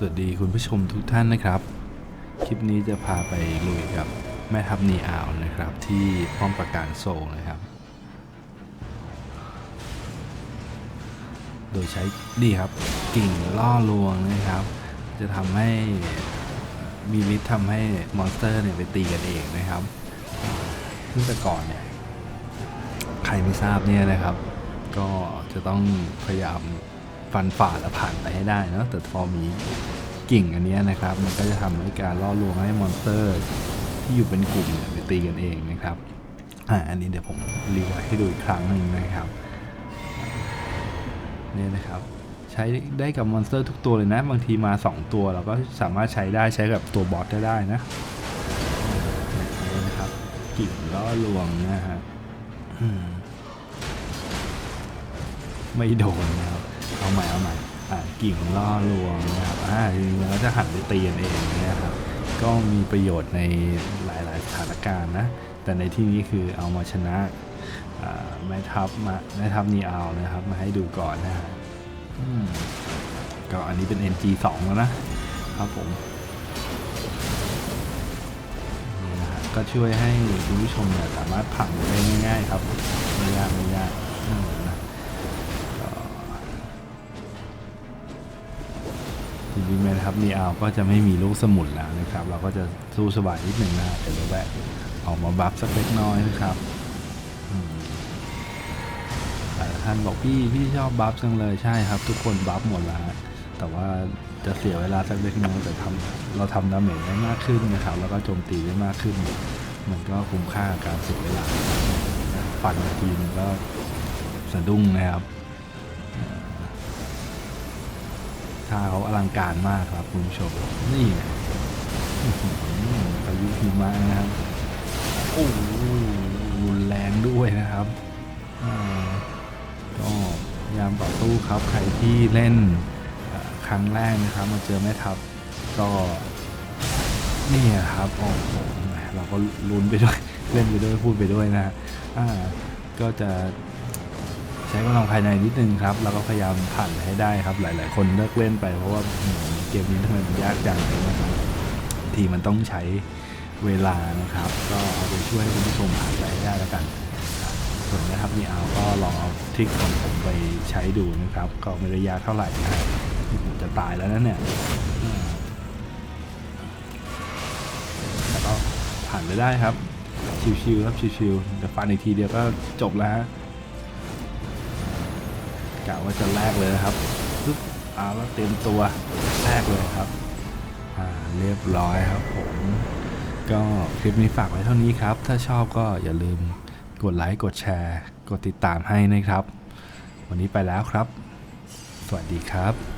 สวัสดีคุณผู้ชมทุกท่านนะครับ คลิปนี้จะพาไปลุยกับแม่ทัพนีอาวนะครับ ที่ป้อมปราการโซนะครับ โดยใช้นี่ครับกิ่งล่อลวงนะครับ จะทำให้มีฤทธิ์ทำให้มอนสเตอร์เนี่ยไปตีกันเองนะครับซึ่งแต่ก่อนเนี่ยใครไม่ทราบเนี่ยนะครับ ก็จะต้องพยายาม ฟันฝ่าและผ่านไปให้ได้เนอะแต่พอมีกิ่งอันนี้นะครับ มันก็จะทำให้การล่อลวงให้มอนสเตอร์ ที่อยู่เป็นกลุ่มเนี่ยไปตีกันเองนะครับอ่าอันนี้เดี๋ยวผมรีวท์ให้ดูอีกครั้งหนึ่งนะครับเนี่ยนะครับใช้ได้กับมอนสเตอร์ทุกตัวเลยนะ บางทีมา 2 ตัวเราก็สามารถใช้ได้ใช้กับตัวบอสได้ได้นะนี่นะครับกิ่งล่อลวงนะฮะไม่โดนนะครับ เอาใหม่เอาใหม่อ่ากิ่งล่อลวงนะครับอ่าทีนี้เราจะหันไปตีกันเองนะครับก็มีประโยชน์ในหลายๆสถานการณ์นะ แต่ในที่นี้คือเอามาชนะแม่ทัพมาแม่ทัพนีเอานะครับ มาให้ดูก่อนนะฮะก็อันนี้เป็น NG 2แล้วนะครับผมก็ช่วยให้คุณผู้ชมเนี่ยสามารถผังได้ง่ายๆครับ ไม่ยากไม่ยาก นี้แม่ทัพนีอาก็จะไม่มีลูกสมุนแล้วนะครับ เราก็จะสู้สบายนิดหนึ่งนะเดี๋ยวเราแวะออกมาบัฟสักเล็กน้อยนะครับหลายท่านบอกพี่พี่ชอบบัฟจังเลยใช่ครับ ทุกคนบัฟหมดแล้วแต่ว่าจะเสียเวลาสักเล็กน้อยแต่ทำเราทำดาเมจได้มากขึ้นนะครับ แล้วก็โจมตีได้มากขึ้น มันก็คุ้มค่าการเสียเวลาปั่นทีนึงก็สะดุ้งนะครับ ท่าเขาอลังการมากครับคุณผู้ชม นี่พายุหิมะนะครับโอ้โหรุนแรงด้วยนะครับก็ยามต่อสู้ครับ ใครที่เล่นครั้งแรกนะครับ มาเจอแม่ทัพก็นี่ครับโอ้โหเราก็ลุ้นไปด้วยเล่นไปด้วยพูดไปด้วยนะฮะก็จะ ใช้กำลังภายในนิดนึงครับ แล้วก็พยายามผ่านให้ได้ครับ หลาย ๆ คนเลิกเล่นไปเพราะว่าเกมนี้ทำไมมันยากจังนะครับทีมันต้องใช้เวลานะครับ ก็เอาไปช่วยให้คุณผู้ชมผ่านไปให้ได้แล้วกัน ส่วนนะครับมีเอาก็ลองเอาทริคของผมไปใช้ดูนะครับ ก็ไม่ได้ยากเท่าไหร่นะผมจะตายแล้วนะเนี่ยแต่ก็ผ่านไปได้ครับ ชิวๆครับชิวๆเดี๋ยวฟันอีกทีเดียวก็จบแล้วฮะ กะว่าจะแลกเลยครับปึ๊บเอาแล้วเต็มตัวแลกเลยครับอ่าเรียบร้อยครับผมก็คลิปนี้ฝากไว้เท่านี้ครับ ถ้าชอบก็อย่าลืมกดไลค์กดแชร์ กดติดตามให้นะครับ วันนี้ไปแล้วครับ สวัสดีครับ